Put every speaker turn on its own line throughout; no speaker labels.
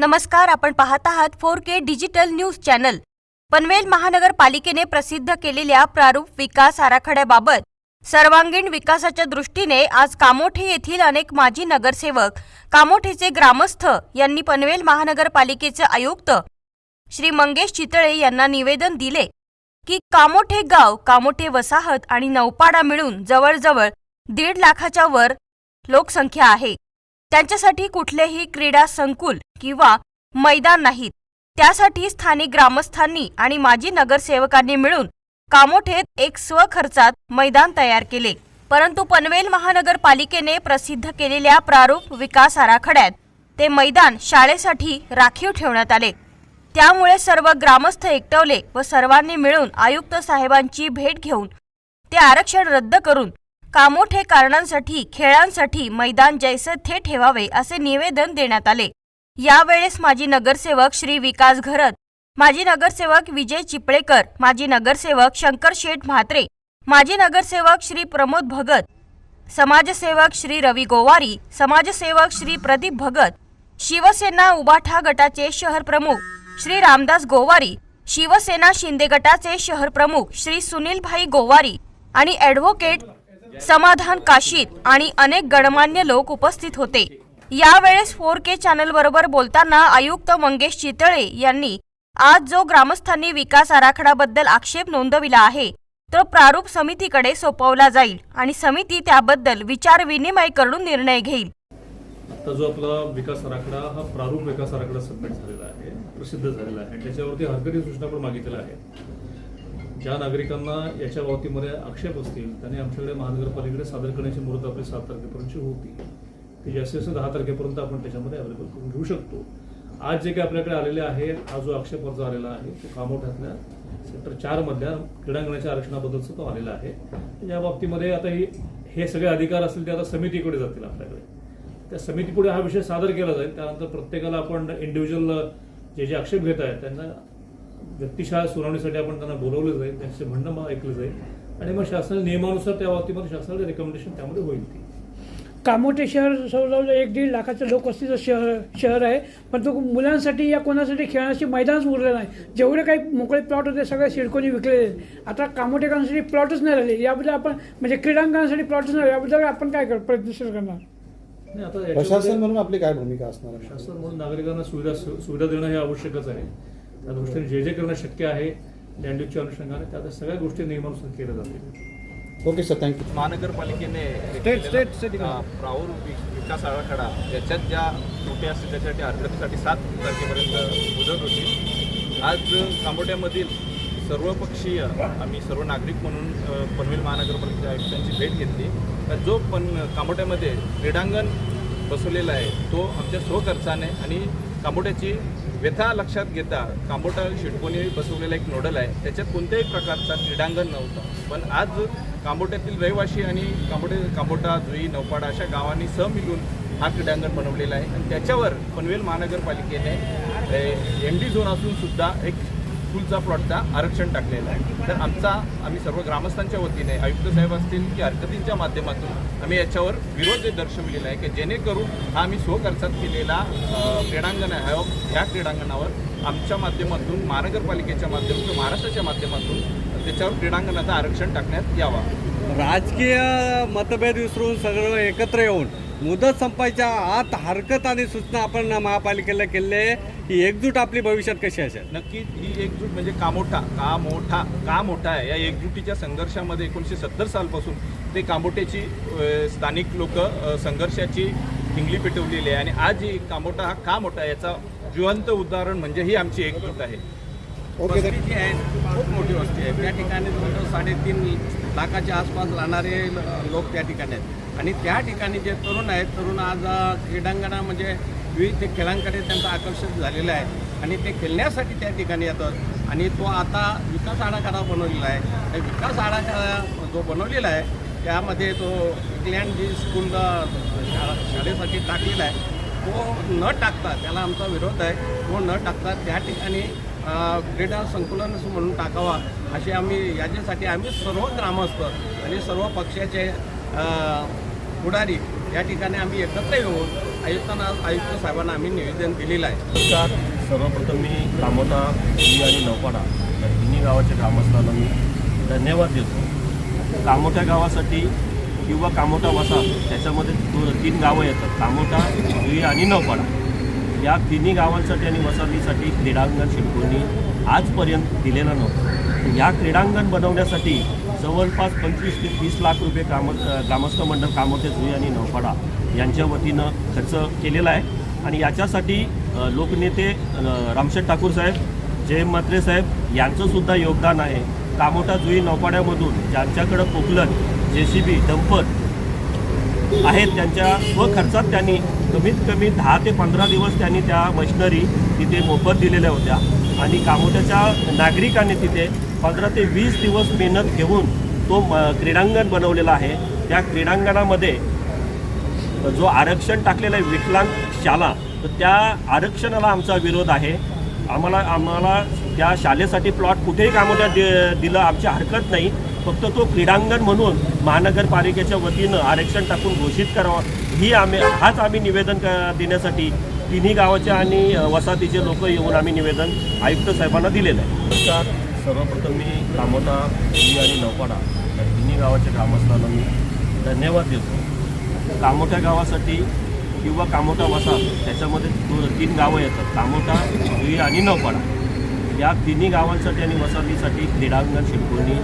नमस्कार आपण पाहत आहात four K digital news channel. Panvel महानगरपालिकेने प्रसिद्ध केलेल्या प्रारूप विकास आराखड्याबाबत सर्वांगीण विकासाच्या दृष्टीने आज कामोठे येथील अनेक माजी नगरसेवक कामोठेचे ग्रामस्थ यांनी पनवेल महानगरपालिकेचे आयुक्त श्री मंगेश चितळे यांना निवेदन दिले की कामोठे गाव कामोठे वसाहत आणि नौपाडा मिळून जवळजवळ दीड लाखाच्या वर लोकसंख्या आहे. त्यांच्यासाठी कुठलेही क्रीडा संकुल किंवा मैदान नाहीत. त्यासाठी स्थानिक ग्रामस्थांनी आणि माजी नगरसेवकांनी मिळून कामोठेत एक स्वखर्चात मैदान तयार केले. परंतु पनवेल महानगरपालिकेने प्रसिद्ध केलेल्या प्रारूप विकास आराखड्यात ते मैदान शाळेसाठी राखीव ठेवण्यात आले. त्यामुळे सर्व ग्रामस्थ एकटवले व सर्वांनी मिळून आयुक्त साहेबांची भेट घेऊन ते आरक्षण रद्द करून कामोठे कारणांसाठी खेळांसाठी मैदान जैसे थे ठेवावे असे निवेदन देण्यात आले. यावेळेस माजी नगरसेवक श्री विकास घरत माजी नगरसेवक विजय चिपळेकर माजी नगरसेवक शंकर शेठ म्हात्रे माजी नगरसेवक श्री प्रमोद भगत समाजसेवक श्री रवी गोवारी समाजसेवक श्री प्रदीप भगत शिवसेना उबाठा गटाचे शहर प्रमुख श्री रामदास गोवारी शिवसेना शिंदे गटाचे शहर प्रमुख श्री सुनीलभाई गोवारी आणि ॲडव्होकेट समाधान काशीत आणि अनेक गणमान्य लोक उपस्थित होते. यावेळेस फोर के चॅनल बरोबर बोलताना आयुक्त मंगेश चितळे यांनी आज जो ग्रामस्थांनी विकास आराखड्याबद्दल आक्षेप नोंदविला आहे तो प्रारूप समितीकडे सोपवला जाईल आणि समिती त्याबद्दल विचार विनिमय करून निर्णय घेईल.
आता जो आपला विकास आराखडा हा प्रारूप विकास आराखडा सबमिट झालेला आहे प्रसिद्ध झालेला आहे. त्याच्यावरती हरकती सूचना पण मागितलेल्या आहे ज्या नागरिकांना याच्या बाबतीमध्ये आक्षेप असतील त्यांनी आमच्याकडे महानगरपालिकेकडे सादर करण्याची मुहूर्त आपली सात तारखेपर्यंतची होती. ती जास्तीत जास्त दहा तारखेपर्यंत आपण त्याच्यामध्ये अवेलेबल करून घेऊ शकतो. आज जे काही आपल्याकडे आलेले आहे हा जो आक्षेप अर्ज आलेला आहे तो कामोठ्यातल्या सेक्टर चार मधल्या क्रीडांगणाच्या आरक्षणाबद्दलचा तो आलेला आहे. या बाबतीमध्ये आता ही हे सगळे अधिकार असतील ते आता समितीकडे जातील आपल्याकडे. त्या समितीपुढे हा विषय सादर केला जाईल. त्यानंतर प्रत्येकाला आपण इंडिव्हिज्युअल जे जे आक्षेप घेत आहेत त्यांना व्यक्तिशः सुनावणीसाठी आपण त्यांना बोलवलं जाईल त्यांचे म्हणणं मग ऐकलं जाईल. आणि मग शासनाच्या नियमानुसार त्या बाबतीमध्ये शासनाचे रेकमेंडेशन त्यामध्ये होईल ती.
कामोठे शहर जवळजवळ एक दीड लाखाचं लोकवस्तीचं शहर शहर आहे. पण तो मुलांसाठी या कोणासाठी खेळण्याची मैदानच उरलं नाही. जेवढे काही मोकळे प्लॉट होते सगळे सिडकोनी विकलेले आहेत. आता कामोठेकरांसाठी प्लॉटच नाही राहिले. याबद्दल आपण म्हणजे क्रीडांगणासाठी प्लॉटच नाही याबद्दल आपण काय कर प्रयत्नशील करणार?
नाही आता
प्रशासन म्हणून आपली काय भूमिका असणार
शासन म्हणून नागरिकांना सुविधा सुविधा देणं हे आवश्यकच आहे. त्या दृष्टीने जे जे करणं शक्य आहे लँड यूजच्या अनुषंगाने त्या त्या सगळ्या गोष्टी नियमानुसार केल्या जातील.
ओके सर थँक्यू
महानगरपालिकेने केलेला, अ, प्राऊर विकास आराखडा याच्यात ज्या त्रुटी असतील त्याच्यासाठी हरकतीसाठी सात तारखेपर्यंत मुदत होती. आज कांबोट्यामधील सर्वपक्षीय आम्ही सर्व नागरिक म्हणून पनवेल महानगरपालिकेच्या आयुक्तांची भेट घेतली. तर जो पण कांबोट्यामध्ये क्रीडांगण बसवलेला आहे तो आमच्या स्वखर्चाने आणि कांबोट्याची व्यथा लक्षात घेता कांबोटा शिडकोनी बसवलेला एक नोडल आहे. त्याच्यात कोणत्याही प्रकारचा क्रीडांगण नव्हता. पण आज कांबोट्यातील रहिवासी आणि कांबोटे कांबोटा जुई नौपाडा अशा गावांनी सहमिळून हा क्रीडांगण बनवलेला आहे. आणि त्याच्यावर पनवेल महानगरपालिकेने एम डी झोन असून सुद्धा एक स्कूलचा प्लॉटचा आरक्षण टाकलेला आहे. तर आमचा आम्ही सर्व ग्रामस्थांच्या वतीने आयुक्त साहेब असतील की हरकतींच्या माध्यमातून आम्ही याच्यावर विरोध दर्शविलेला आहे की जेणेकरून हा आम्ही स्वखर्चात केलेला क्रीडांगण आहे. ह्या क्रीडांगणावर आमच्या माध्यमातून महानगरपालिकेच्या माध्यमातून महाराष्ट्राच्या माध्यमातून त्याच्यावर क्रीडांगणाचं आरक्षण टाकण्यात यावा.
राजकीय मतभेद विसरून सगळं एकत्र येऊन मुदत संपायच्या आत हरकत आणि सूचना आपण महापालिकेला केले ही एकजूट आपली भविष्यात कशी असेल?
नक्की ही एकजूट म्हणजे कामोठा का मोठा? का मोठा आहे? या एकजुटीच्या संघर्षामध्ये एकोणीसशे सत्तर सालपासून ते कांबोट्याची स्थानिक लोक संघर्षाची हिंगली पेटवलेली आहे. आणि आज ही कामोठा हा का मोठा आहे याचा जिवंत उदाहरण म्हणजे ही आमची एकजूट आहे.
वस्ती जी आहे खूप मोठी वस्ती आहे. त्या ठिकाणी जवळजवळ साडेतीन लाखाच्या आसपास राहणारे लोक त्या ठिकाणी आहेत. आणि त्या ठिकाणी जे तरुण आहेत तरुण आज क्रीडांगणा म्हणजे विविध खेळांकडे त्यांचं आकर्षित झालेलं आहे. आणि ते खेळण्यासाठी त्या ठिकाणी येतात. आणि तो आता विकास आराखडा बनवलेला आहे. त्या विकास आराखडा जो बनवलेला आहे त्यामध्ये तो इंग्लँड जी स्कूल शाळा शाळेसाठी टाकलेला आहे तो न टाकता त्याला आमचा विरोध आहे तो न टाकता त्या ठिकाणी क्रीडा संकुलन म्हणून टाकावा असे आम्ही याच्यासाठी आम्ही सर्व ग्रामस्थ आणि सर्व पक्षाचे पुढारी या ठिकाणी आम्ही एकत्र येऊन आयुक्तांना आयुक्त साहेबांना आम्ही निवेदन दिलेलं आहे.
नमस्कार. सर्वप्रथम मी कामोता दिल्ली आणि नौपाडा या तिन्ही गावाच्या ग्रामस्थांना मी धन्यवाद देतो. कामोठ्या गावासाठी किंवा कामोठा वसा त्याच्यामध्ये दोन तीन गावं येतात. कामोठा दुई आणि नौपाडा. या तिन्ही गावांसाठी आणि वसाहतीसाठी क्रीडांगण शिल्पोनी आजपर्यंत दिलेलं नव्हतं. या क्रीडांगण बनवण्यासाठी जवळपास पंचवीस ते तीस लाख रुपये काम ग्रामस्थ मंडळ कामोठे जुई आणि नौपाडा यांच्या वतीनं खर्च केलेला आहे. आणि याच्यासाठी लोकनेते रामशेठ ठाकूर साहेब जयम म्हात्रे साहेब यांचंसुद्धा योगदान आहे. कामोठा जुई नौपाड्यामधून ज्यांच्याकडं पोकलन जे सी बी डंपर आहेत त्यांच्या स्वखर्चात त्यांनी कमीत कमी दहा ते पंधरा दिवस त्यांनी त्या मशिनरी तिथे मोफत दिलेल्या होत्या. आणि कामोट्याच्या नागरिकांनी तिथे पंधरा ते वीस दिवस मेहनत घेऊन तो म क्रीडांगण बनवलेला आहे. त्या क्रीडांगणामध्ये जो आरक्षण टाकलेला आहे विकलांग शाला तर त्या आरक्षणाला आमचा विरोध आहे. आम्हाला आम्हाला त्या शालेसाठी प्लॉट कुठेही कामोट्या दि दिलं आमची हरकत नाही. फक्त तो क्रीडांगण म्हणून महानगरपालिकेच्या वतीनं आरक्षण टाकून घोषित करावा ही आम्ही हाच आम्ही निवेदन क देण्यासाठी तिन्ही गावाच्या आणि वसाहतीचे लोक येऊन आम्ही निवेदन आयुक्त साहेबांना दिलेलं आहे. नमस्कार. सर्वप्रथम मी कामोटा दिल्ली आणि नौपाडा या तिन्ही गावाच्या ग्रामस्थांना मी धन्यवाद देतो. कामोठ्या गावासाठी किंवा कामोठा वसाहत त्याच्यामध्ये दोन तीन गावं येतात. कामोठा जुई आणि नौपाडा. या तिन्ही गावांसाठी आणि वसाहतीसाठी क्रीडांगण शिल्पोनी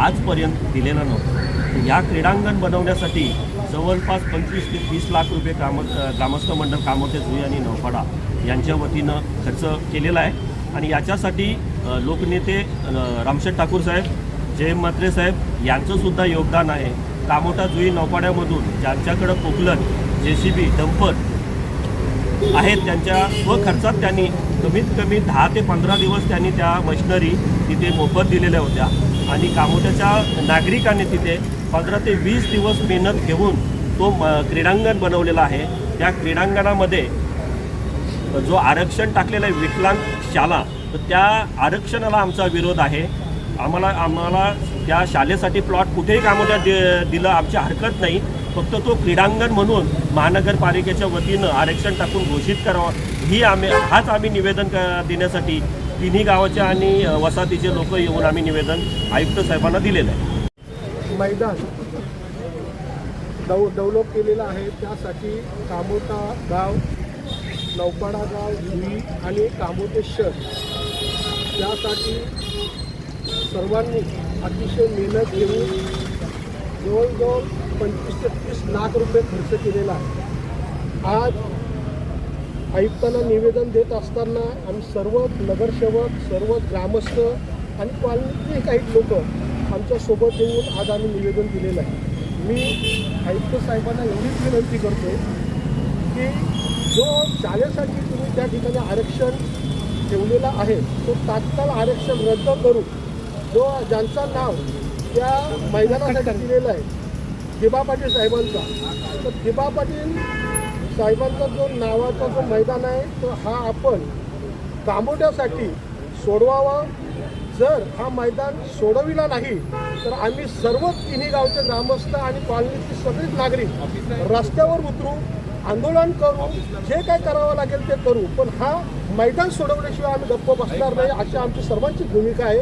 आजपर्यंत दिलेलं नव्हतं. या क्रीडांगण बनवण्यासाठी जवळपास पंचवीस ते तीस लाख रुपये काम ग्रामस्थ मंडळ कामोठे जुई आणि नवपाडा यांच्या वतीनं खर्च केलेला आहे. आणि याच्यासाठी लोकनेते रामशेठ ठाकूर साहेब जयम म्हात्रे साहेब यांचंसुद्धा योगदान आहे. कामोठा जुई नौपाड्यामधून ज्यांच्याकडं पोकलन जे सी बी डंपर आहेत त्यांच्या स्वखर्चात त्यांनी कमीत कमी दहा ते पंधरा दिवस त्यांनी त्या मशिनरी तिथे मोफत दिलेल्या होत्या. आणि कामोट्याच्या नागरिकांनी तिथे पंधरा ते वीस दिवस मेहनत घेऊन तो म क्रीडांगण बनवलेला आहे. त्या क्रीडांगणामध्ये जो आरक्षण टाकलेला आहे विकलांग शाला तर त्या आरक्षणाला आमचा विरोध आहे. आम्हाला आम्हाला त्या शालेसाठी प्लॉट कुठेही कामोट्या दि दिलं आमची हरकत नाही. फक्त तो क्रीडांगण म्हणून महानगरपालिकेच्या वतीनं आरक्षण टाकून घोषित करावा ही आम्ही हाच आम्ही निवेदन क देण्यासाठी तिन्ही गावाच्या आणि वसाहतीचे लोक येऊन आम्ही निवेदन आयुक्त साहेबांना दिलेलं आहे.
मैदान डव डेव्हलप केलेलं आहे. त्यासाठी कामोटा गाव नौपाडा गाव जुई आणि कामोटेश्वर त्यासाठी सर्वांनी अतिशय मेहनत घेऊन जवळजवळ पंचवीस ते तीस लाख रुपये खर्च केलेला आहे. आज आयुक्तांना निवेदन देत असताना आम्ही सर्व नगरसेवक सर्व ग्रामस्थ आणि कॉलनीतले काही लोक आमच्यासोबत येऊन आज आम्ही निवेदन दिलेलं आहे. मी आयुक्त साहेबांना एवढीच विनंती करतो की जो शाळेसाठी तुम्ही त्या ठिकाणी आरक्षण ठेवलेला आहे तो तात्काळ आरक्षण रद्द करून जो ज्यांचं नाव त्या मैदानासाठी दिलेलं आहे. दिबा पाटील साहेबांचा. तर दिबा पाटील साहेबांचा जो नावाचा जो मैदान आहे तो हा आपण कामोट्यासाठी सोडवावा. जर हा मैदान सोडविला नाही तर आम्ही सर्व तिन्ही गावचे ग्रामस्थ आणि कॉलनीचे सगळेच नागरिक रस्त्यावर उतरू आंदोलन करू जे काय करावं लागेल ते करू. पण हा मैदान सोडवल्याशिवाय आम्ही गप्प बसणार नाही अशी आमची सर्वांची भूमिका आहे.